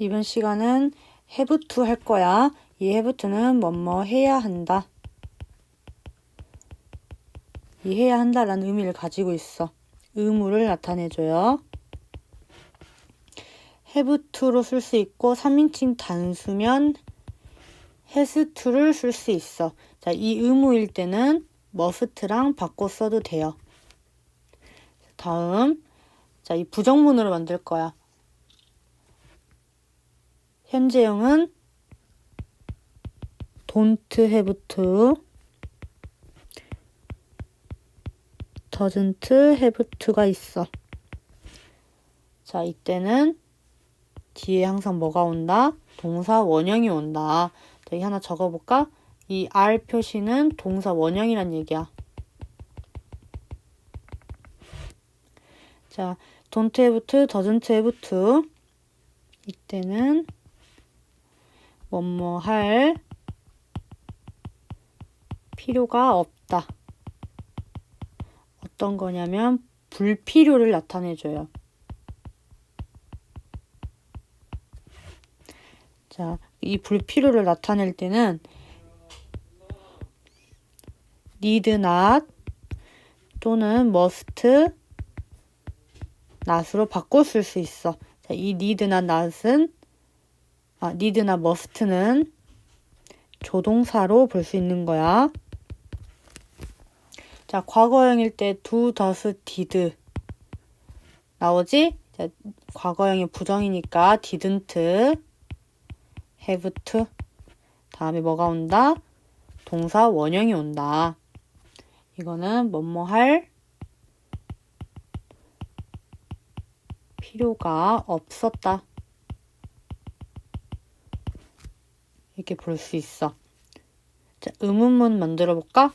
이번 시간은 have to 할 거야. 이 have to는 뭐뭐 해야 한다. 이 해야 한다라는 의미를 가지고 있어. 의무를 나타내줘요. have to로 쓸 수 있고 3인칭 단수면 has to를 쓸 수 있어. 자, 이 의무일 때는 must랑 바꿔 써도 돼요. 다음, 자, 이 부정문으로 만들 거야. 현재형은 don't have to, doesn't have to가 있어. 자, 이때는 뒤에 항상 뭐가 온다? 동사 원형이 온다. 자, 여기 하나 적어볼까? 이 R 표시는 동사 원형이란 얘기야. 자, don't have to, doesn't have to. 이때는 뭐뭐 할 필요가 없다. 어떤 거냐면 불필요를 나타내줘요. 자, 이 불필요를 나타낼 때는 need not 또는 must not으로 바꿔 쓸 수 있어. 자, 이 need not not은 아, need not must는 조동사로 볼 수 있는 거야. 자, 과거형일 때 do, does, did 나오지? 자, 과거형이 부정이니까 have to 다음에 뭐가 온다? 동사 원형이 온다. 이거는 뭐뭐 할 필요가 없었다. 이렇게 볼 수 있어. 자, 의문문 만들어 볼까?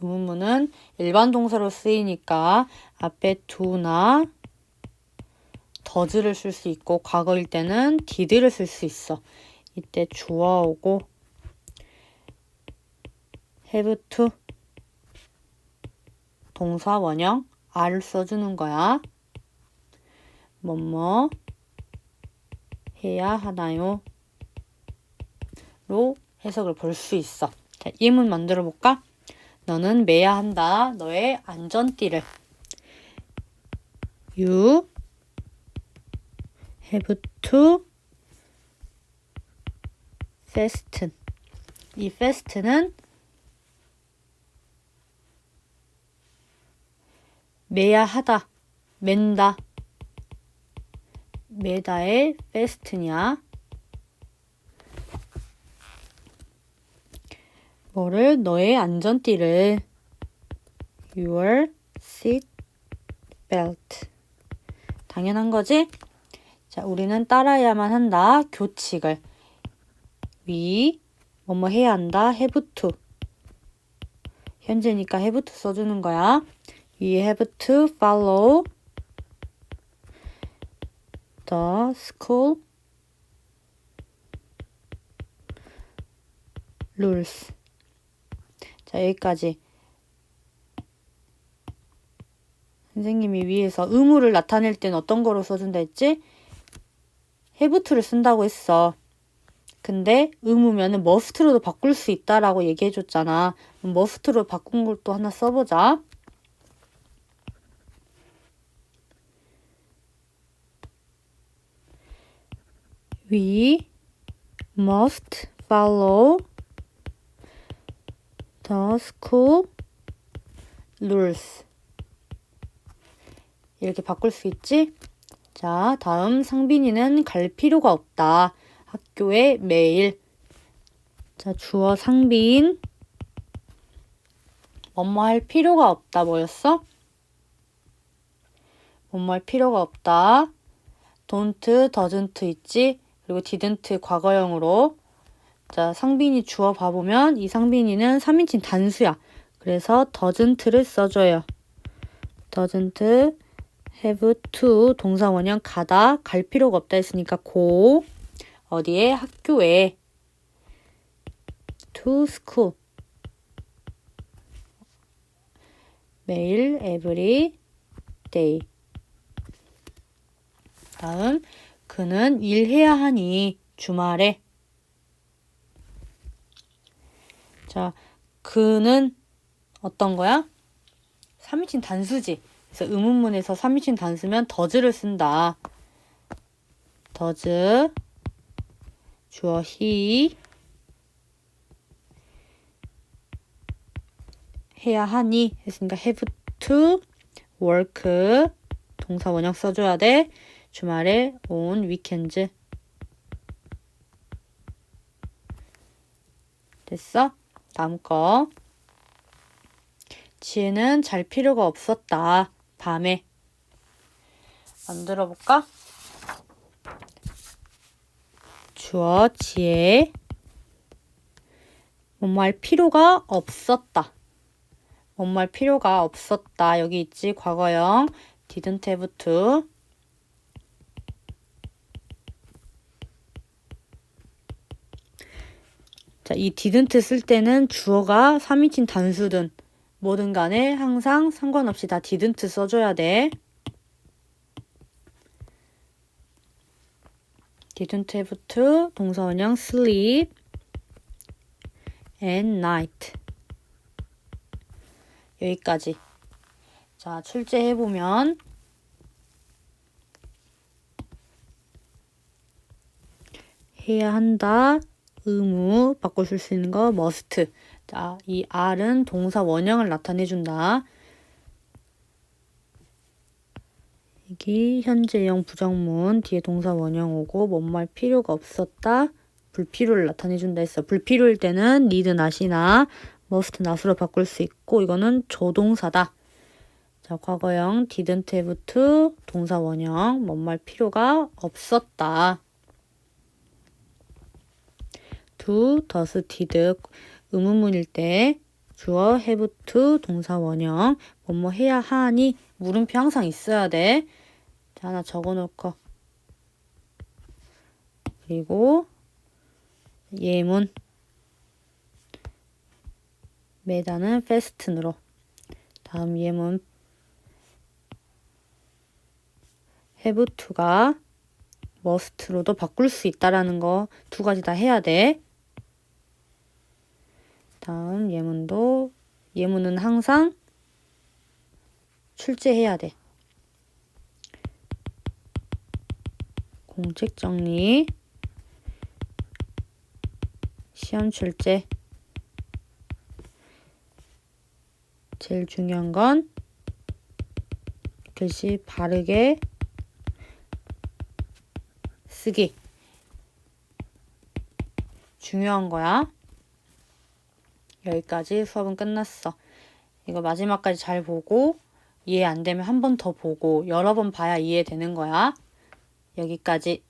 의문문은 일반 동사로 쓰이니까 앞에 do나 does를 쓸 수 있고 과거일 때는 did를 쓸 수 있어. 이때 주어 오고 have to 동사 원형 R을 써주는 거야. 뭐뭐 해야 하나요? 로 해석을 볼 수 있어. 자, 예문 만들어 볼까? 너는 매야 한다. 너의 안전띠를. You have to fasten. 이 fasten은 매야 하다, 맨다. 매다의 fasten이야. 뭐를 너의 안전띠를 your seat belt 당연한 거지? 자, 우리는 따라야만 한다. 교칙을 we 뭐뭐 해야 한다. have to 현재니까 have to 써주는 거야. We have to follow the school rules. 자, 여기까지. 선생님이 위에서 의무를 나타낼 땐 어떤 거로 써준다 했지? have to를 쓴다고 했어. 근데 의무면은 must로도 바꿀 수 있다라고 얘기해 줬잖아. must로 바꾼 걸 또 하나 써보자. We must follow the school rules. 이렇게 바꿀 수 있지? 자, 다음 상빈이는 갈 필요가 없다. 학교에 매일. 자, 주어 상빈. 뭐뭐 할 필요가 없다. 뭐였어? 뭐뭐 할 필요가 없다. don't, doesn't 있지? 그리고 didn't 과거형으로. 자 상빈이 주어 봐보면 이 상빈이는 3인칭 단수야. 그래서 doesn't를 써줘요. doesn't have to 동사 원형 가다 갈 필요가 없다 했으니까 고 어디에? 학교에. to school. 매일 every day. 다음 그는 일해야 하니 주말에 자 그는 어떤 거야? 3인칭 단수지. 그래서 의문문에서 3인칭 단수면 더즈를 쓴다. 더즈 주어 he 해야 하니 했으니까 have to work 동사 원형 써줘야 돼. 주말에 on weekends 됐어? 다음 거 지혜는 잘 필요가 없었다. 밤에 만들어 볼까? 주어 지혜 뭔말 필요가 없었다. 뭔말 필요가 없었다. 여기 있지 과거형 didn't have to 자, 이 didn't 쓸 때는 주어가 3인칭 단수든 뭐든 간에 항상 상관없이 다 didn't 써줘야 돼. didn't have to 동사 원형 sleep at night. 여기까지. 자 출제해보면 해야 한다 의무 바꿔줄 수 있는 거 must 자, 이 R은 동사 원형을 나타내준다. 여기 현재형 부정문 뒤에 동사 원형 오고 뭔 말 필요가 없었다. 불필요를 나타내준다 했어. 불필요일 때는 need not이나 must not으로 바꿀 수 있고 이거는 조동사다. 자, 과거형 didn't have to 동사 원형 뭔 말 필요가 없었다. Does, did 의문문일 때 주어 have to 동사 원형 뭐뭐 해야 하니 물음표 항상 있어야 돼. 자, 하나 적어 거. 그리고 예문 매다는 페스튼으로 다음 예문 have to가 must로도 바꿀 수 있다라는 거 두 가지 다 해야 돼. 다음 예문도 예문은 항상 출제해야 돼. 공책 정리 시험 출제 제일 중요한 건 글씨 바르게 쓰기 중요한 거야. 여기까지 수업은 끝났어. 이거 마지막까지 잘 보고 이해 안 되면 한 번 더 보고 여러 번 봐야 이해되는 거야. 여기까지.